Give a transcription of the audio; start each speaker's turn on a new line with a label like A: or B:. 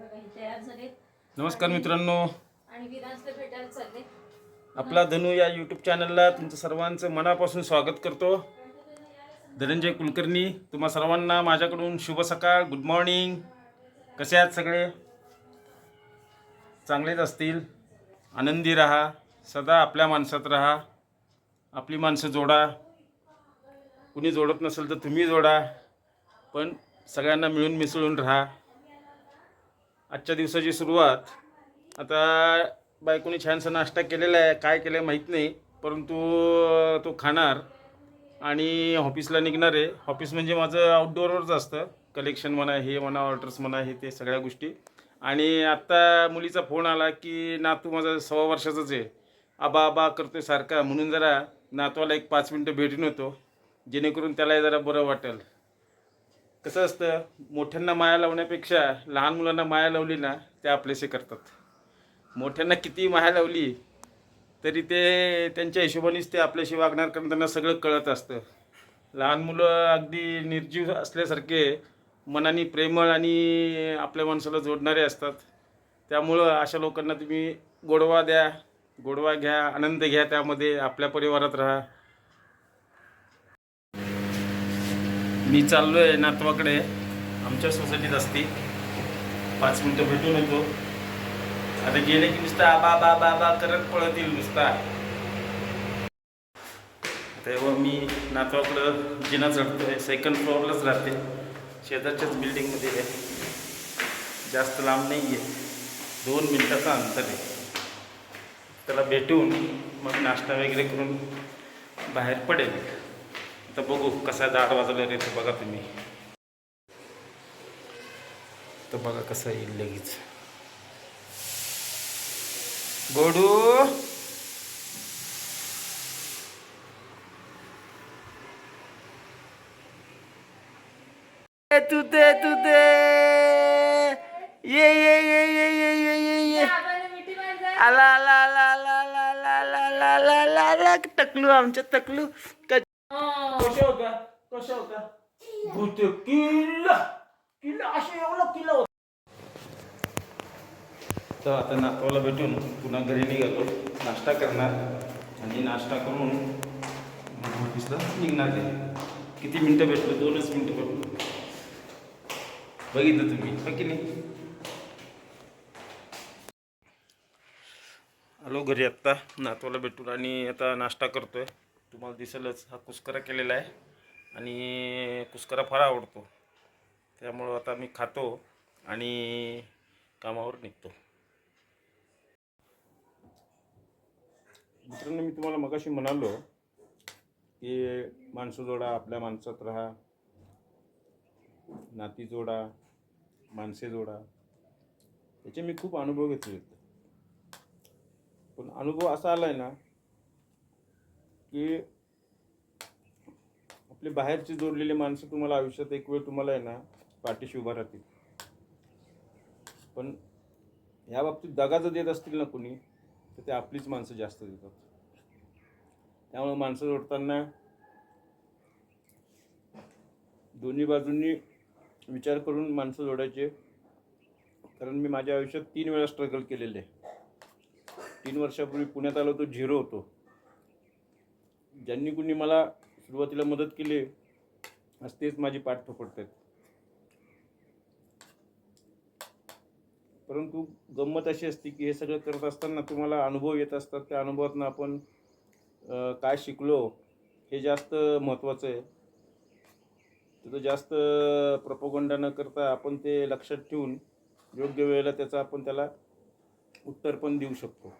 A: बघा तयार झालेत.
B: नमस्कार मित्रांनो.
A: आणि विराजला भेटायला चालले.
B: आपला धनु या यूट्यूब चॅनलला तुमचं सर्वांचं मनापासून स्वागत करतो. धनंजय कुलकर्णी तुम्हा सर्वांना माझ्याकडून शुभ सकाळ गुड मॉर्निंग कसे आहात सगळे? चांगलेच असतील. आनंदी राहा सदा आपल्या माणसात राहा. आपली माणसं जोडा. कुणी जोडत नसेल तर तुम्ही जोडा. पण सगळ्यांना मिळून मिसळून राहा. आजच्या दिवसाची सुरुवात. आता बायकोनी छानसा नाश्ता केलेला आहे. काय केलं आहे माहीत नाही. परंतु तो खाणार आणि ऑफिसला निघणार आहे. ऑफिस म्हणजे माझं आउटडोअरवरच असतं. कलेक्शन म्हणा हे म्हणा ऑर्डर्स म्हणा हे ते सगळ्या गोष्टी. आणि आत्ता मुलीचा फोन आला की नातू माझा सव्वा वर्षाचाच आहे. आबा आबा करतोय सारखा. म्हणून जरा नातवाला एक पाच मिनटं भेटून होतो जेणेकरून त्याला जरा बरं वाटेल. कसं असतं मोठ्यांना माया लावण्यापेक्षा लहान मुलांना माया लावली ना ते आपलेसे करतात. मोठ्यांना किती माया लावली तरी ते त्यांच्या हिशोबानेच ते आपल्याशी वागणार कारण त्यांना सगळं कळत असतं. लहान मुलं अगदी निर्जीव असल्यासारखे मनाने प्रेमळ आणि आपल्या माणसाला जोडणारे असतात. त्यामुळं अशा लोकांना तुम्ही गोडवा द्या गोडवा घ्या आनंद घ्या त्यामध्ये आपल्या परिवारात राहा. मी चाललो आहे नातवाकडे. आमच्या सोसायटीत असते. पाच मिनटं भेटून येतो. आता गेले की नुसतं आबा बा बा बा करत पळत येईल नुसता तेव्हा मी नातवाकडं जिना चढतो आहे सेकंड फ्लोअरलाच राहते. शेजारच्याच बिल्डिंगमध्ये आहे. जास्त लांब नाही आहे दोन मिनटाचं अंतर आहे. त्याला भेटून मग नाश्ता वगैरे करून बाहेर पडेल. तर बघू कसा दाढ वाजवला रे ते बघा तुम्ही तर बघा कसं येईल लगेच गोडू ए, तू ते तू ते ये ये ये ये ये ये ये ये आला आला आला आला आला आला आला आला आला टकलू आमच्या टकलू क- कशा होत्या? कशा होत्या? भूत किल्ला. किल्ला असे एवढं किल्ला होता. तर आता नातवाला भेटून पुन्हा घरी निघालो. नाश्ता करणार. आणि नाश्ता करून ऑफिसला निघणार आहे. किती मिनटं भेटलो? दोनच मिनटं भेटलो. बघितलं तुम्ही हो की नाही? आलो घरी आत्ता नातवाला भेटून आणि आता नाश्ता करतोय. तुम्हाला दिसेलच हा कुस्करा केलेला आहे आणि कुस्करा फार आवडतो. त्यामुळं आता मी खातो आणि कामावर निघतो. मित्रांनो मी तुम्हाला मगाशी म्हणालो की माणसं जोडा आपल्या माणसात राहा. नाती जोडा माणसे जोडा. याचे मी खूप अनुभव घेतले पण अनुभव असा आला आहे ना की आपले बाहेरचे जोडलेले माणसं तुम्हाला आयुष्यात एक वेळ तुम्हाला आहे ना पाठीशी उभा राहतील. पण या बाबतीत दगा जर देत असतील ना कोणी तर ते आपलीच माणसं जास्त देतात. त्यामुळे माणसं जोडताना दोन्ही बाजूंनी विचार करून माणसं जोडायचे. कारण मी माझ्या आयुष्यात तीन वेळा स्ट्रगल केलेले. आहे तीन वर्षापूर्वी पुण्यात आलो तो झिरो होतो. ज्यांनी कुणी मला सुरुवातीला मदत केली आज तेच माझी पाठ थोपटत आहेत परंतु गंमत अशी असते की हे सगळं करत असताना तुम्हाला अनुभव येत असतात. त्या अनुभवातून आपण काय शिकलो हे जास्त महत्त्वाचं आहे. तिथं जास्त प्रपोगंडा न करता आपण ते लक्षात ठेवून योग्य वेळेला त्याचा आपण त्याला उत्तर पण देऊ शकतो.